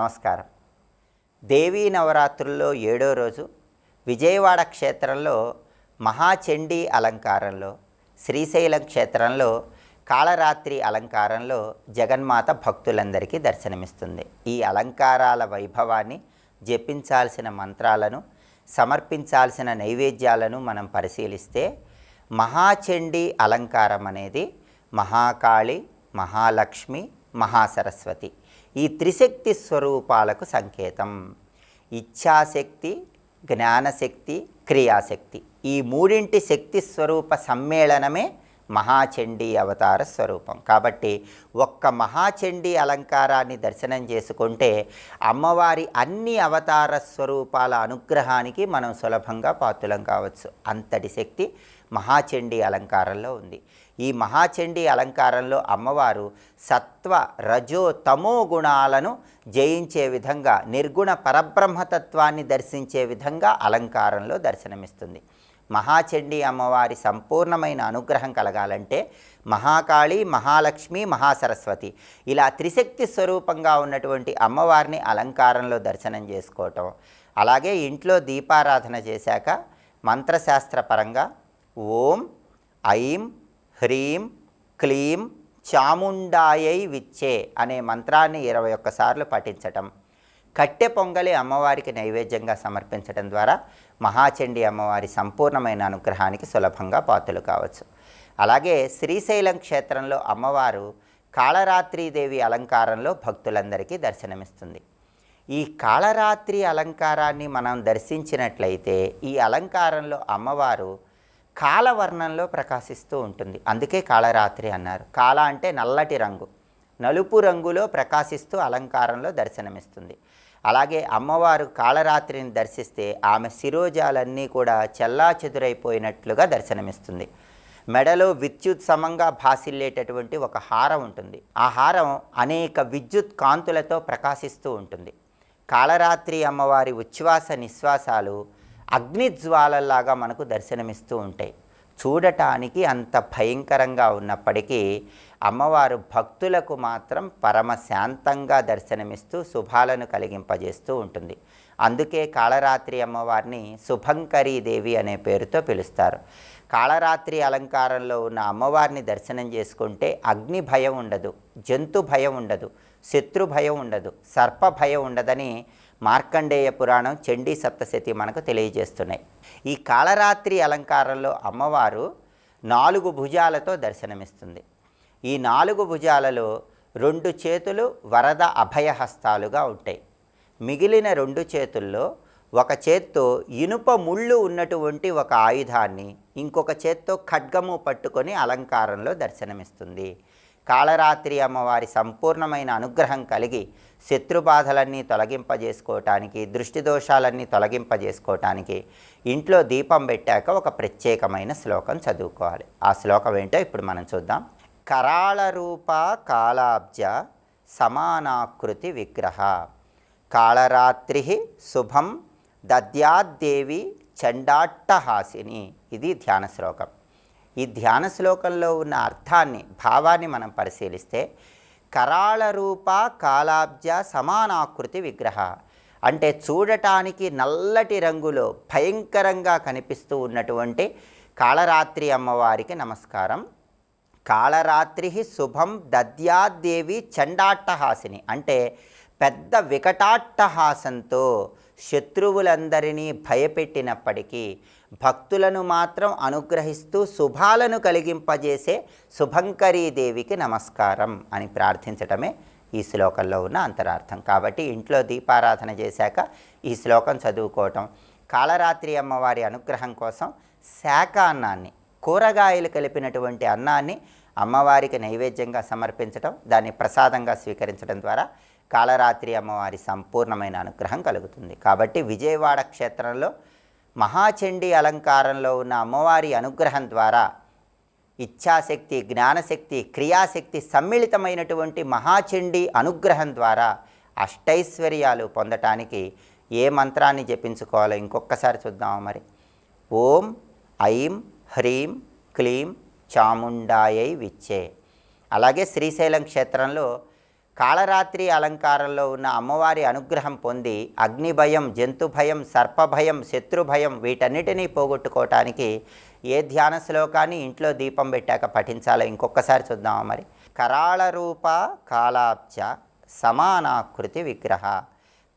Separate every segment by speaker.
Speaker 1: నమస్కారం. దేవీ నవరాత్రుల్లో ఏడో రోజు విజయవాడ క్షేత్రంలో మహాచండీ అలంకారంలో శ్రీశైలం క్షేత్రంలో కాళరాత్రి అలంకారంలో జగన్మాత భక్తులందరికీ దర్శనమిస్తుంది. ఈ అలంకారాల వైభవాన్ని జపించాల్సిన మంత్రాలను సమర్పించాల్సిన నైవేద్యాలను మనం పరిశీలిస్తే మహాచండీ అలంకారం అనేది మహాకాళి మహాలక్ష్మి మహాసరస్వతి. ఈ త్రిశక్తి స్వరూపాలకు సంకేతం. ఇచ్ఛాశక్తి జ్ఞానశక్తి క్రియాశక్తి. ఈ మూడింటి శక్తి స్వరూప సమ్మేళనమే మహాచండీ అవతార స్వరూపం. కాబట్టి ఒక్క మహాచండీ అలంకారాన్ని దర్శనం చేసుకుంటే అమ్మవారి అన్ని అవతార స్వరూపాల అనుగ్రహానికి మనం సులభంగా పాత్రులం కావచ్చు. అంతటి శక్తి మహాచండీ అలంకారంలో ఉంది. ఈ మహాచండీ అలంకారంలో అమ్మవారు సత్వ రజో తమో గుణాలను జయించే విధంగా నిర్గుణ పరబ్రహ్మతత్వాన్ని దర్శించే విధంగా అలంకారంలో దర్శనమిస్తుంది. మహాచండీ అమ్మవారి సంపూర్ణమైన అనుగ్రహం కలగాలంటే మహాకాళి మహాలక్ష్మి మహాసరస్వతి ఇలా త్రిశక్తి స్వరూపంగా ఉన్నటువంటి అమ్మవారిని అలంకారంలో దర్శనం చేసుకోవటం. అలాగే ఇంట్లో దీపారాధన చేశాక మంత్రశాస్త్రపరంగా ఓం ఐం హ్రీం క్లీం చాముండాయై విచ్చే అనే మంత్రాన్ని ఇరవై ఒక్కసార్లు పఠించటం. కట్టె పొంగలి అమ్మవారికి నైవేద్యంగా సమర్పించడం ద్వారా మహాచండి అమ్మవారి సంపూర్ణమైన అనుగ్రహానికి సులభంగా పాత్రలు కావచ్చు. అలాగే శ్రీశైలం క్షేత్రంలో అమ్మవారు కాళరాత్రిదేవి అలంకారంలో భక్తులందరికీ దర్శనమిస్తుంది. ఈ కాళరాత్రి అలంకారాన్ని మనం దర్శించినట్లయితే ఈ అలంకారంలో అమ్మవారు కాలవర్ణంలో ప్రకాశిస్తూ ఉంటుంది. అందుకే కాళరాత్రి అన్నారు. కాల అంటే నల్లటి రంగు. నలుపు రంగులో ప్రకాశిస్తూ అలంకారంలో దర్శనమిస్తుంది. అలాగే అమ్మవారు కాళరాత్రిని దర్శిస్తే ఆమె శిరోజాలన్నీ కూడా చెల్లా చెదురైపోయినట్లుగా దర్శనమిస్తుంది. మెడలో విద్యుత్ సమంగా భాసిల్లేటటువంటి ఒక హారం ఉంటుంది. ఆ హారం అనేక విద్యుత్ కాంతులతో ప్రకాశిస్తూ ఉంటుంది. కాళరాత్రి అమ్మవారి ఉచ్ఛ్వాస నిశ్వాసాలు అగ్నిజ్వాలల్లాగా మనకు దర్శనమిస్తూ ఉంటాయి. చూడటానికి అంత భయంకరంగా ఉన్నప్పటికీ అమ్మవారు భక్తులకు మాత్రం పరమ శాంతంగా దర్శనమిస్తూ శుభాలను కలిగింపజేస్తూ ఉంటుంది. అందుకే కాళరాత్రి అమ్మవారిని శుభంకరీ దేవి అనే పేరుతో పిలుస్తారు. కాళరాత్రి అలంకారంలో ఉన్న అమ్మవారిని దర్శనం చేసుకుంటే అగ్ని భయం ఉండదు జంతు భయం ఉండదు శత్రు భయం ఉండదు సర్ప భయం ఉండదని మార్కండేయ పురాణం చండీ సప్తశతి మనకు తెలియజేస్తున్నాయి. ఈ కాళరాత్రి అలంకారంలో అమ్మవారు నాలుగు భుజాలతో దర్శనమిస్తుంది. ఈ నాలుగు భుజాలలో రెండు చేతులు వరద అభయహస్తాలుగా ఉంటాయి. మిగిలిన రెండు చేతుల్లో ఒక చేత్తో ఇనుప ముళ్ళు ఉన్నటువంటి ఒక ఆయుధాన్ని ఇంకొక చేత్తో ఖడ్గము పట్టుకొని అలంకారంలో దర్శనమిస్తుంది. కాళరాత్రి అమ్మవారి సంపూర్ణమైన అనుగ్రహం కలిగి శత్రుబాధలన్నీ తొలగింపజేసుకోవటానికి దృష్టి దోషాలన్నీ తొలగింపజేసుకోవటానికి ఇంట్లో దీపం పెట్టాక ఒక ప్రత్యేకమైన శ్లోకం చదువుకోవాలి. ఆ శ్లోకం ఏంటో ఇప్పుడు మనం చూద్దాం. కరాళ రూప కాలాబ్జ సమానాకృతి విగ్రహ. కాళరాత్రి శుభం దద్యాద్దేవి చండాట్టహాసిని. ఇది ధ్యాన శ్లోకం. ఈ ధ్యాన శ్లోకంలో ఉన్న అర్థాన్ని భావాన్ని మనం పరిశీలిస్తే కరాళ రూప కాలాబ్జ సమానాకృతి విగ్రహ. అంటే చూడటానికి నల్లటి రంగులో భయంకరంగా కనిపిస్తూ ఉన్నటువంటి కాళరాత్రి అమ్మవారికి నమస్కారం. కాళరాత్రి శుభం దద్యాదేవి చండాట్టహాసిని. అంటే పెద్ద వికటాట్టహాసంతో శత్రువులందరినీ భయపెట్టినప్పటికీ భక్తులను మాత్రం అనుగ్రహిస్తూ శుభాలను కలిగింపజేసే శుభంకరీ దేవికి నమస్కారం అని ప్రార్థించటమే ఈ శ్లోకంలో ఉన్న అంతరార్థం. కాబట్టి ఇంట్లో దీపారాధన చేశాక ఈ శ్లోకం చదువుకోవటం కాళరాత్రి అమ్మవారి అనుగ్రహం కోసం శాఖ అన్నాన్ని కూరగాయలు కలిపినటువంటి అన్నాన్ని అమ్మవారికి నైవేద్యంగా సమర్పించడం దాన్ని ప్రసాదంగా స్వీకరించడం ద్వారా కాలరాత్రి అమ్మవారి సంపూర్ణమైన అనుగ్రహం కలుగుతుంది. కాబట్టి విజయవాడ క్షేత్రంలో మహాచండీ అలంకారంలో ఉన్న అమ్మవారి అనుగ్రహం ద్వారా ఇచ్ఛాశక్తి జ్ఞానశక్తి క్రియాశక్తి సమ్మిళితమైనటువంటి మహాచండీ అనుగ్రహం ద్వారా అష్టైశ్వర్యాలు పొందటానికి ఏ మంత్రాన్ని జపించుకోవాలో ఇంకొకసారి చూద్దామా మరి. ఓం ఐం హ్రీం క్లీం చాముండాయై విచ్చే. అలాగే శ్రీశైలం క్షేత్రంలో కాళరాత్రి అలంకారంలో ఉన్న అమ్మవారి అనుగ్రహం పొంది అగ్ని భయం జంతు భయం సర్పభయం శత్రుభయం వీటన్నిటినీ పోగొట్టుకోవటానికి ఏ ధ్యాన శ్లోకాన్ని ఇంట్లో దీపం పెట్టాక పఠించాలో ఇంకొకసారి చూద్దామా మరి. కరాళ రూప కాలాబ్జ సమానాకృతి విగ్రహ.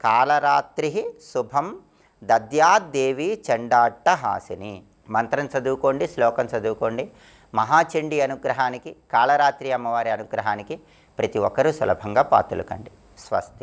Speaker 1: కాలరాత్రి శుభం దద్యాద్దేవి చండాట్టహాసిని మంత్రం చదువుకోండి శ్లోకం చదువుకోండి. మహాచండి అనుగ్రహానికి కాళరాత్రి అమ్మవారి అనుగ్రహానికి ప్రతి ఒక్కరూ సులభంగా పాతులు కండి స్వస్తి.